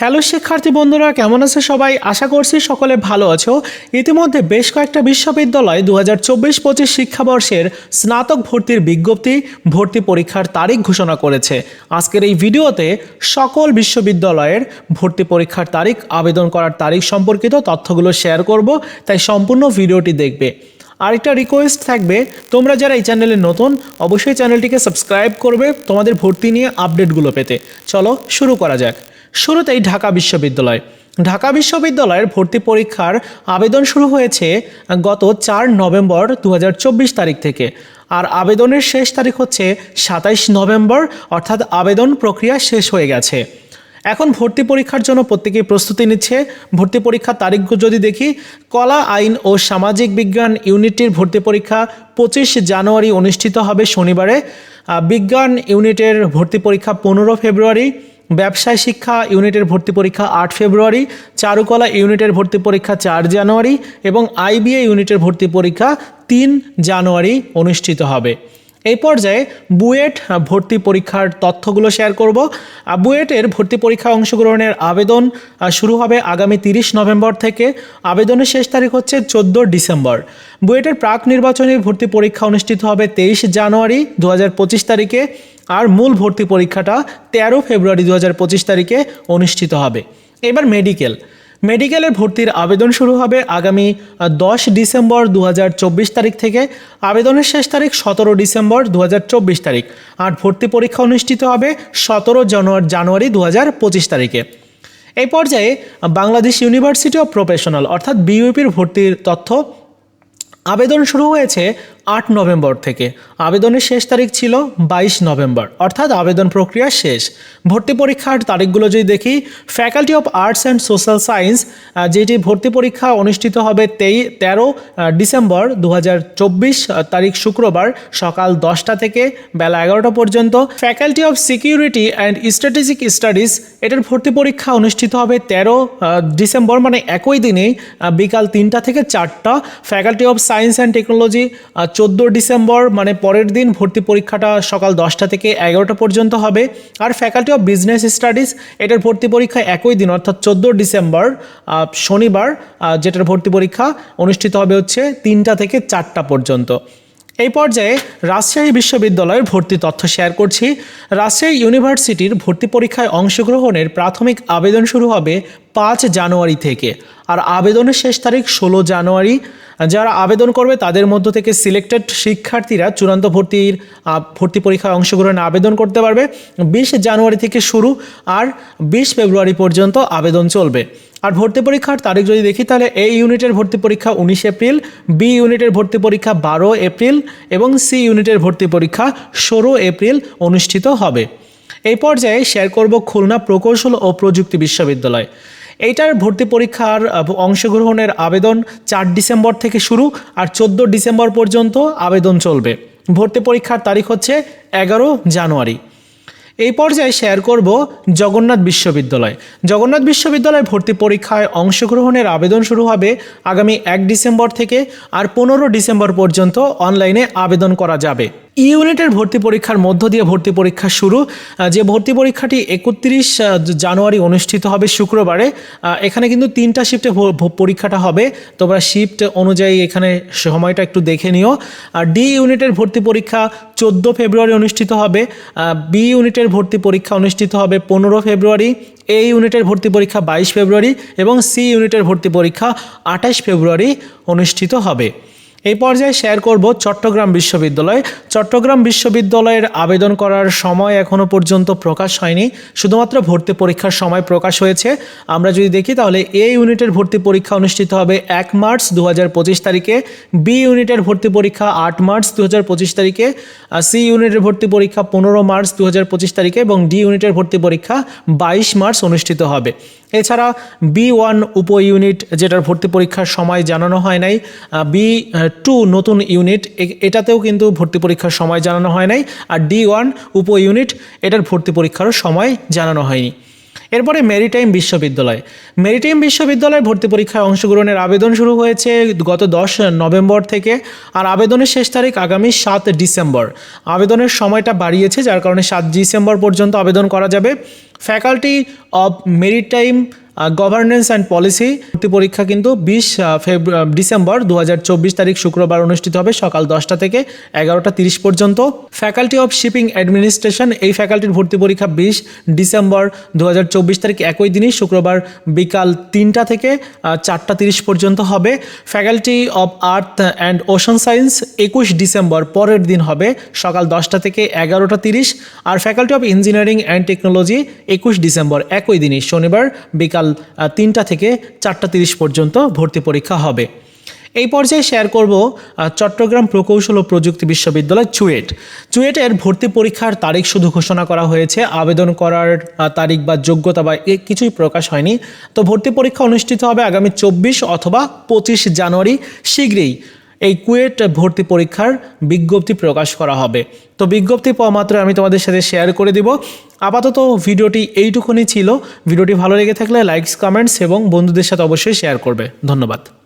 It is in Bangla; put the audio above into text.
হ্যালো শিক্ষার্থী বন্ধুরা, কেমন আছে সবাই? আশা করছি সকলে ভালো আছো। ইতিমধ্যে বেশ কয়েকটা বিশ্ববিদ্যালয় দু হাজার চব্বিশ পঁচিশ শিক্ষাবর্ষের স্নাতক ভর্তির বিজ্ঞপ্তি, ভর্তি পরীক্ষার তারিখ ঘোষণা করেছে। আজকের এই ভিডিওতে সকল বিশ্ববিদ্যালয়ের ভর্তি পরীক্ষার তারিখ, আবেদন করার তারিখ সম্পর্কিত তথ্যগুলো শেয়ার করব, তাই সম্পূর্ণ ভিডিওটি দেখবে। আরেকটা রিকোয়েস্ট থাকবে, তোমরা যারা এই চ্যানেলে নতুন, অবশ্যই চ্যানেলটিকে সাবস্ক্রাইব করবে তোমাদের ভর্তি নিয়ে আপডেটগুলো পেতে। চলো শুরু করা যাক। শুরুতেই ঢাকা বিশ্ববিদ্যালয়। ঢাকা বিশ্ববিদ্যালয়ের ভর্তি পরীক্ষার আবেদন শুরু হয়েছে গত চার নভেম্বর দু হাজার চব্বিশ তারিখ থেকে। আর আবেদনের শেষ তারিখ হচ্ছে সাতাইশ নভেম্বর, অর্থাৎ আবেদন প্রক্রিয়া শেষ হয়ে গেছে। এখন ভর্তি পরীক্ষার জন্য প্রত্যেকেই প্রস্তুতি নিচ্ছে। ভর্তি পরীক্ষার তারিখ যদি দেখি, কলা, আইন ও সামাজিক বিজ্ঞান ইউনিটের ভর্তি পরীক্ষা পঁচিশ জানুয়ারি অনুষ্ঠিত হবে শনিবারে। বিজ্ঞান ইউনিটের ভর্তি পরীক্ষা পনেরো ফেব্রুয়ারি ব্যবসায় শিক্ষা, ইউনিটের ভর্তি পরীক্ষা আট ফেব্রুয়ারি, চারুকলা ইউনিটের ভর্তি পরীক্ষা চার জানুয়ারি এবং আইবিএ ইউনিটের ভর্তি পরীক্ষা তিন জানুয়ারি অনুষ্ঠিত হবে। এই পর্যায়ে বুয়েট ভর্তি পরীক্ষার তথ্যগুলো শেয়ার করব। বুয়েটের ভর্তি পরীক্ষা অংশগ্রহণের আবেদন শুরু হবে আগামী তিরিশ নভেম্বর থেকে। আবেদনের শেষ তারিখ হচ্ছে চোদ্দ ডিসেম্বর। বুয়েটের প্রাক নির্বাচনী ভর্তি পরীক্ষা অনুষ্ঠিত হবে তেইশ জানুয়ারি দু হাজার পঁচিশ তারিখে। আর মূল ভর্তি পরীক্ষাটা তেরো ফেব্রুয়ারি দু হাজার পঁচিশ তারিখে অনুষ্ঠিত হবে। এবার মেডিকেল। মেডিকেলের ভর্তির আবেদন শুরু হবে আগামী দশ ডিসেম্বর দু হাজার চব্বিশ তারিখ থেকে। আবেদনের শেষ তারিখ সতেরো ডিসেম্বর দু হাজার চব্বিশ তারিখ। আর ভর্তি পরীক্ষা অনুষ্ঠিত হবে সতেরো জানুয়ারি জানুয়ারি দু হাজার পঁচিশ তারিখে। এই পর্যায়ে বাংলাদেশ ইউনিভার্সিটি অফ প্রফেশনাল অর্থাৎ বিইউপির ভর্তির তথ্য। আবেদন শুরু হয়েছে আট নভেম্বর থেকে। আবেদনের শেষ তারিখ ছিল বাইশ নভেম্বর। অর্থাৎ আবেদন প্রক্রিয়া শেষ। ভর্তি পরীক্ষার তারিখগুলো যদি দেখি faculty of arts and social science যেটি ভর্তি পরীক্ষা অনুষ্ঠিত হবে তেই, তেরো ডিসেম্বর দু হাজার চব্বিশ তারিখ শুক্রবার সকাল দশটা থেকে বেলা এগারোটা পর্যন্ত। Faculty of security and strategic studies এটার ভর্তি পরীক্ষা অনুষ্ঠিত হবে তেরো ডিসেম্বর মানে একই দিনেই বিকাল তিনটা থেকে চারটা। Faculty of science and technology চোদ্দ ডিসেম্বর মানে পরের দিন ভর্তি পরীক্ষাটা সকাল দশটা থেকে এগারোটা পর্যন্ত হবে। আর ফ্যাকাল্টি অফ বিজনেস স্টাডিজ এটার ভর্তি পরীক্ষা একই দিন, অর্থাৎ চোদ্দ ডিসেম্বর শনিবার যেটার ভর্তি পরীক্ষা অনুষ্ঠিত হবে হচ্ছে তিনটা থেকে চারটা পর্যন্ত। এই পর্যায়ে রাজশাহী বিশ্ববিদ্যালয়ের ভর্তি তথ্য শেয়ার করছি। রাজশাহী ইউনিভার্সিটির ভর্তি পরীক্ষায় অংশগ্রহণের প্রাথমিক আবেদন শুরু হবে পাঁচ জানুয়ারি থেকে। আর আবেদনের শেষ তারিখ ষোলো জানুয়ারি। যারা আবেদন করবে তাদের মধ্য থেকে সিলেক্টেড শিক্ষার্থীরা চূড়ান্ত ভর্তির ভর্তি পরীক্ষায় অংশগ্রহণে আবেদন করতে পারবে। বিশ জানুয়ারি থেকে শুরু আর বিশ ফেব্রুয়ারি পর্যন্ত আবেদন চলবে। আর ভর্তি পরীক্ষার তারিখ যদি দেখি, তাহলে এ ইউনিটের ভর্তি পরীক্ষা উনিশ এপ্রিল বি ইউনিটের ভর্তি পরীক্ষা বারো এপ্রিল এবং সি ইউনিটের ভর্তি পরীক্ষা ষোলো এপ্রিল অনুষ্ঠিত হবে। এই পর্যায়ে শেয়ার করব খুলনা প্রকৌশল ও প্রযুক্তি বিশ্ববিদ্যালয়। এইটার ভর্তি পরীক্ষার অংশগ্রহণের আবেদন চার ডিসেম্বর থেকে শুরু আর চোদ্দ ডিসেম্বর পর্যন্ত আবেদন চলবে। ভর্তি পরীক্ষার তারিখ হচ্ছে এগারো জানুয়ারি। এই পর্যায়ে শেয়ার করব জগন্নাথ বিশ্ববিদ্যালয়। জগন্নাথ বিশ্ববিদ্যালয় ভর্তি পরীক্ষায় অংশগ্রহণের আবেদন শুরু হবে আগামী এক ডিসেম্বর থেকে আর পনেরো ডিসেম্বর পর্যন্ত অনলাইনে আবেদন করা যাবে। ইউনিটের ভর্তি পরীক্ষার মধ্য দিয়ে ভর্তি পরীক্ষা শুরু। যে ভর্তি পরীক্ষাটি একত্রিশ জানুয়ারি অনুষ্ঠিত হবে শুক্রবারে। এখানে কিন্তু তিনটা শিফটে পরীক্ষাটা হবে। তোমরা শিফট অনুযায়ী এখানে সময়টা একটু দেখে নিও। আর ডি ইউনিটের ভর্তি পরীক্ষা চোদ্দ ফেব্রুয়ারি অনুষ্ঠিত হবে। বি ইউনিটের ভর্তি পরীক্ষা অনুষ্ঠিত হবে পনেরো ফেব্রুয়ারি। এ ইউনিটের ভর্তি পরীক্ষা বাইশ ফেব্রুয়ারি এবং সি ইউনিটের ভর্তি পরীক্ষা আঠাশ ফেব্রুয়ারি অনুষ্ঠিত হবে। এই পর্যায়ে শেয়ার করব চট্টগ্রাম বিশ্ববিদ্যালয়। চট্টগ্রাম বিশ্ববিদ্যালয়ের আবেদন করার সময় এখনও পর্যন্ত প্রকাশ হয়নি। শুধুমাত্র ভর্তি পরীক্ষার সময় প্রকাশ হয়েছে। আমরা যদি দেখি তাহলে এ ইউনিটের ভর্তি পরীক্ষা অনুষ্ঠিত হবে এক মার্চ দু হাজার পঁচিশ তারিখে বি ইউনিটের ভর্তি পরীক্ষা আট মার্চ দু হাজার পঁচিশ তারিখে সি ইউনিটের ভর্তি পরীক্ষা পনেরো মার্চ দু হাজার পঁচিশ তারিখে এবং ডি ইউনিটের ভর্তি পরীক্ষা বাইশ মার্চ অনুষ্ঠিত হবে। এছাড়া বি ওয়ান উপ ইউনিট যেটার ভর্তি পরীক্ষার সময় জানানো হয় নাই বি টু নতুন ইউনিট এটাতেও কিন্তু ভর্তি পরীক্ষার সময় জানানো হয় নাই, আর ডি ওয়ান উপ ইউনিট এটার ভর্তি পরীক্ষারও সময় জানানো হয়নি। এরপরে মেরিটাইম বিশ্ববিদ্যালয়। মেরিটাইম বিশ্ববিদ্যালয়ে ভর্তি পরীক্ষায় অংশগ্রহণের আবেদন শুরু হয়েছে গত দশ নভেম্বর থেকে আর আবেদনের শেষ তারিখ আগামী সাত ডিসেম্বর। আবেদনের সময়টা বাড়িয়েছে, যার কারণে সাত ডিসেম্বর পর্যন্ত আবেদন করা যাবে। Faculty of maritime governance and policy ভর্তি পরীক্ষা কিন্তু বিশ ডিসেম্বর দু হাজার চব্বিশ তারিখ শুক্রবার অনুষ্ঠিত হবে সকাল দশটা থেকে এগারোটা তিরিশ পর্যন্ত। ফ্যাকাল্টি অফ শিপিং অ্যাডমিনিস্ট্রেশন এই ফ্যাকাল্টির ভর্তি পরীক্ষা বিশ ডিসেম্বর দু হাজার চব্বিশ তারিখ একই দিনই শুক্রবার বিকাল তিনটা থেকে চারটা তিরিশ পর্যন্ত হবে। Faculty of earth and ocean science একুশ ডিসেম্বর পরের দিন হবে সকাল দশটা থেকে এগারোটা তিরিশ। আর faculty of engineering and technology একুশ ডিসেম্বর একই দিনই, শনিবার বিকাল তিনটা থেকে চারটা তিরিশ পর্যন্ত ভর্তি পরীক্ষা হবে। এই পর্যায়ে শেয়ার করব চট্টগ্রাম প্রকৌশল ও প্রযুক্তি বিশ্ববিদ্যালয় চুয়েট। চুয়েটের ভর্তি পরীক্ষার তারিখ শুধু ঘোষণা করা হয়েছে, আবেদন করার তারিখ বা যোগ্যতা বা কিছুই প্রকাশ হয়নি। তো ভর্তি পরীক্ষা অনুষ্ঠিত হবে আগামী চব্বিশ অথবা পঁচিশ জানুয়ারি শীঘ্রই। এই কুয়েট ভর্তি পরীক্ষার বিজ্ঞপ্তি প্রকাশ করা হবে। তো বিজ্ঞপ্তি পাওয়া মাত্র আমি তোমাদের সাথে শেয়ার করে দিব। আপাতত ভিডিওটি এইটুকুনি ছিল। ভিডিওটি ভালো লেগে থাকলে লাইকস কমেন্টস এবং বন্ধুদের সাথে অবশ্যই শেয়ার করবে। ধন্যবাদ।